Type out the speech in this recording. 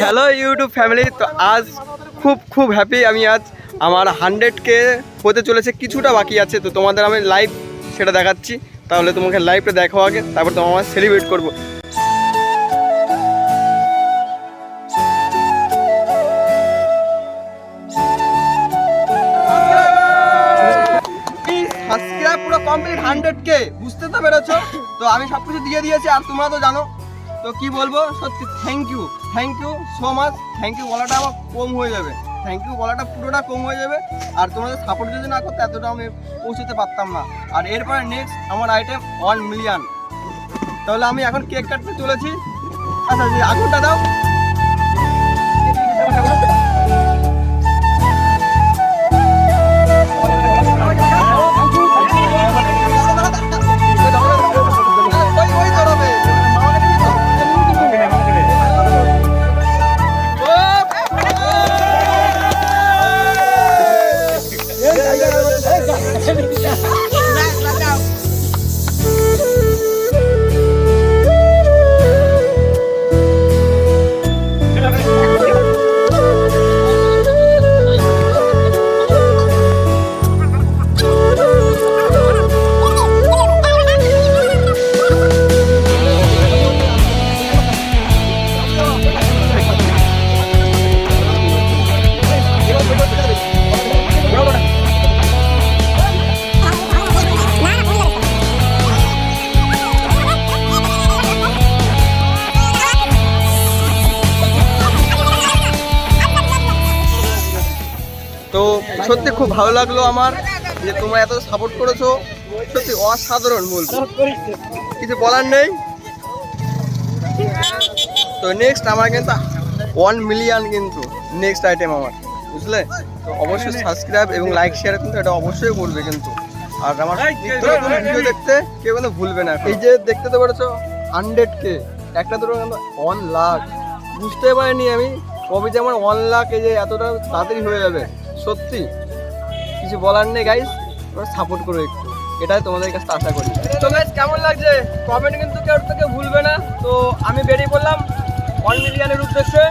Hello YouTube family তো আজ খুব খুব হ্যাপি আমি আজ আমার হান্ড্রেড কে হতে চলেছে, কিছুটা বাকি আছে। তো তোমাদের আমি লাইভ সেটা দেখাচ্ছি। তাহলে তোমাকে লাইভটা দেখো আগে, তারপর তোমার আমার সেলিব্রেট করব। কমপ্লিট হান্ড্রেড কে বুঝতে তো পেরেছ? তো আমি সব কিছু দিয়ে দিয়েছি, আর তোমরা তো জানো তো কি বলব? সত্যি thank you thank you so much thank you বলাটা আমার কম হয়ে যাবে। থ্যাংক ইউ বলাটা পুরোটা কম হয়ে যাবে, আর তোমাদের সাপোর্ট যদি না করতে এতটা আমি পৌঁছতে পারতাম না। আর এরপরে নেক্সট আমার আইটেম ওয়ান মিলিয়ন তাহলে আমি এখন কেক কাটতে চলেছি। আচ্ছা আগুনটা দাও। সত্যি খুব ভালো লাগল আমার যে তোমরা এত সাপোর্ট করেছ। সত্যি অসাধারণ বলব কিছু বলার নেই? তো নেক্সট আমার কিন্তু ওয়ান মিলিয়ন কিন্তু নেক্সট আইটেম আমার বুঝলে? তো অবশ্যই সাবস্ক্রাইব এবং লাইক শেয়ার কিন্তু এটা অবশ্যই করবে কিন্তু। আর আমার ভিডিও দেখতে কেউ কিন্তু ভুলবে না। এই যে দেখতে তো পেরেছ হান্ড্রেড কে একটা কিন্তু ওয়ান লাখ বুঝতে পারিনি আমি কবে যে আমার ওয়ান লাখ এই যে এতটা তাড়াতাড়ি হয়ে যাবে। সত্যি, কিছু বলার নেই গাইস তোমরা সাপোর্ট করো একটু। এটাই তোমাদের কাছে আশা করি। তো গাইস কেমন লাগছে? কমেন্ট কিন্তু কেউ থেকে ভুলবে না। তো আমি বেরিয়ে পড়লাম। ওয়ান মিলিয়নের উদ্দেশ্যে।